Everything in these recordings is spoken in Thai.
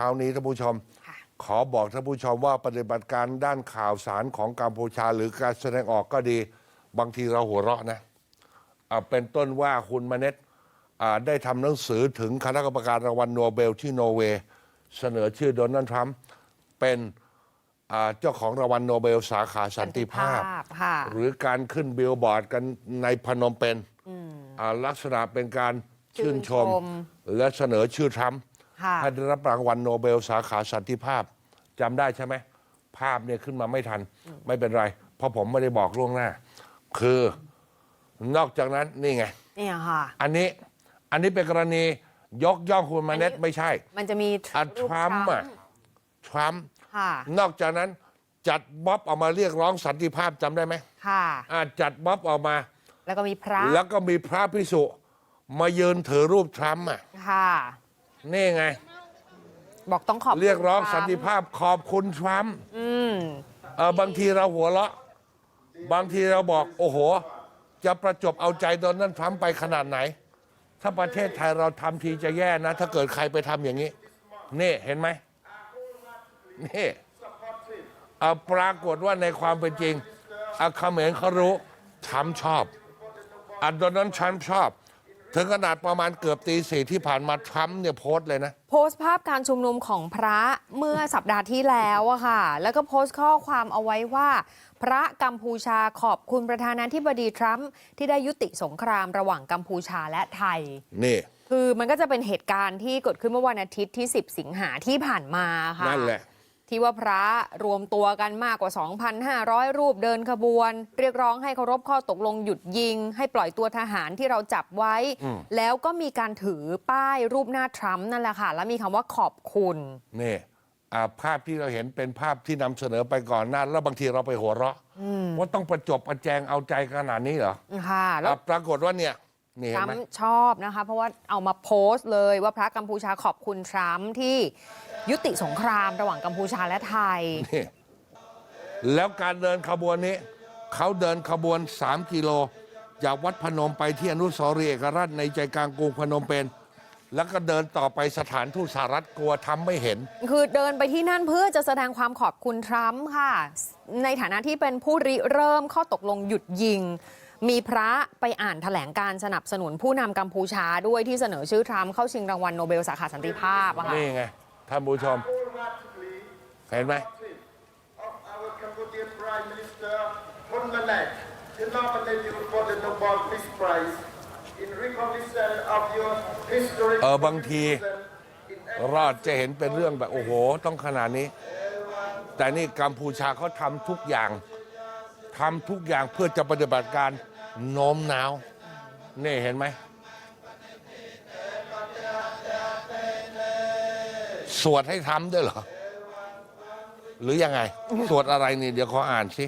คราวนี้ท่านผู้ชมค่ะขอบอกท่านผู้ชมว่าปฏิบัติการด้านข่าวสารของกัมพูชา หรือการแสดงออกก็ดี บางทีเราหัวเราะนะอ่าเป็นต้นว่าคุณมาเน็ตอ่าได้ทำหนังสือถึงคณะกรรมการรางวัลโนเบลที่นอร์เวย์เสนอชื่อโดนัลด์ทรัมป์เป็นอ่าเจ้าของรางวัลโนเบลสาขาสันติภาพค่ะหรือการขึ้นบิลบอร์ดกันในพนมเปญอ่าลักษณะเป็นการชื่นชมชื่นชม และเสนอชื่อทรัมป์ ค่ะให้ได้รับรางวัลโนเบลสาขาสันติภาพจำได้ใช่ไหม ภาพเนี่ยขึ้นมาไม่ทัน ไม่เป็นไร เพราะผมไม่ได้บอกล่วงหน้า คือนอกจากนั้นนี่ไง เนี่ยค่ะ อันนี้อันนี้เป็นกรณียกย่องคุณมาเน็ตอันนี้ ไม่ใช่มันจะมีอะรูทรัมป์อะทรัมป์ค่ะ นอกจากนั้นจัดบ๊อบออกมาเรียกร้องสันติภาพจำได้ไหมค่ะ อะจัดบ๊อบออกมา แล้วก็มีพระแล้วก็มีพระพิสุมายืนถือรูปทรัมป์อะค่ะ นี่ไง บอกต้องขอบคุณเรียกร้องทสันติภาพขอบคุณทรัมป์อืม เออบางทีเราหัวเราะ บางทีเราบอก โอ้โห จะประจบเอาใจโดนัลด์ทรัมป์ไปขนาดไหน ถ้าประเทศไทยเราทำทีจะแย่นะ ถ้าเกิดใครไปทำอย่างนี้ นี่เห็นไหมนี่เอาปรากฏว่าในความเป็นจริงอาเขมรเขารู้ทรัมป์ชอบอันโดนัลด์ทรัมป์ชอบ ถึงขนาดประมาณเกือบตีสี่ที่ผ่านมาทรัมป์เนี่ยโพสต์เลยนะ โพสต์ภาพการชุมนุมของพระเมื่อสัปดาห์ที่แล้วอะค่ะ แล้วก็โพสต์ข้อความเอาไว้ว่า พระกัมพูชาขอบคุณประธานาธิบดีทรัมป์ที่ได้ยุติสงครามระหว่างกัมพูชาและไทย นี่ คือมันก็จะเป็นเหตุการณ์ที่เกิดขึ้นเมื่อวันอาทิตย์ที่ 10 สิงหาที่ผ่านมาค่ะ นั่นแหละ ที่ว่าพระรวมตัวกันมากกว่า 2,500 รูปเดินขบวน เรียกร้องให้เคารพข้อตกลงหยุดยิง ให้ปล่อยตัวทหารที่เราจับไว้อืมแล้วก็มีการถือป้ายรูปหน้าทรัมป์นั่นแหละค่ะ แล้วมีคำว่าขอบคุณนี่อ่าภาพที่เราเห็นเป็นภาพที่นำเสนอไปก่อนหน้าแล้วบางทีเราไปหัวเราะว่าต้องประจบประแจงเอาใจขนาดนี้เหรอค่ะแล้วอะปรากฏว่าเนี่ย นี่ทเห็รันมไหม ป์ชอบนะคะ เพราะว่าเอามาโพสต์เลยว่าพระกัมพูชาขอบคุณทรัมป์ที่ยุติสงครามระหว่างกัมพูชาและไทย นี่แล้วการเดินขบวนนี้ เขาเดินขบวน 3 กิโล จากวัดพนมไปที่อนุสาวรีย์เอกราชในใจกลางกรุงพนมเปญแล้วก็เดินต่อไปสถานทูตสหรัฐกลัวทำไม่เห็น คือเดินไปที่นั่นเพื่อจะแสดงความขอบคุณทรัมป์ค่ะ ในฐานะที่เป็นผู้ริเริ่มข้อตกลงหยุดยิง มีพระไปอ่านแถลงการสนับสนุนผู้นำกัมพูชาด้วยที่เสนอชื่อทรัมป์เข้าชิงรางวัลโนเบลสาขาสันติภาพอะค่ะ นี่ไงท่านผู้ชม เห็นไหม of our Cambodian Prime Minister Hun Manet to nominate you for the Nobel Peace Prize in recognition of your historic เออบางที in รอดจะเห็นเป็นเรื่องแบบ โอ้โห ต้องขนาดนี้ แต่นี่กัมพูชาเขาทำทุกอย่างทำทุกอย่างเพื่อจะปฏิบัติการ โน้มน้าวนี่เห็นไหม สวดให้ทำด้วยเหรอ หรือยังไง สวดอะไรนี่ เดี๋ยวขออ่านสิ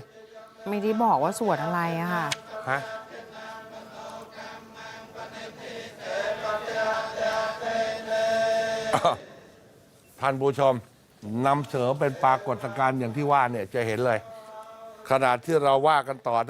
ไม่ได้บอกว่าสวดอะไรอะค่ะ ฮะท่านผู้ชมนำเสนอเป็นปรากฏการณ์อย่างที่ว่าเนี่ยจะเห็นเลย ขนาดที่เราว่ากันต่อ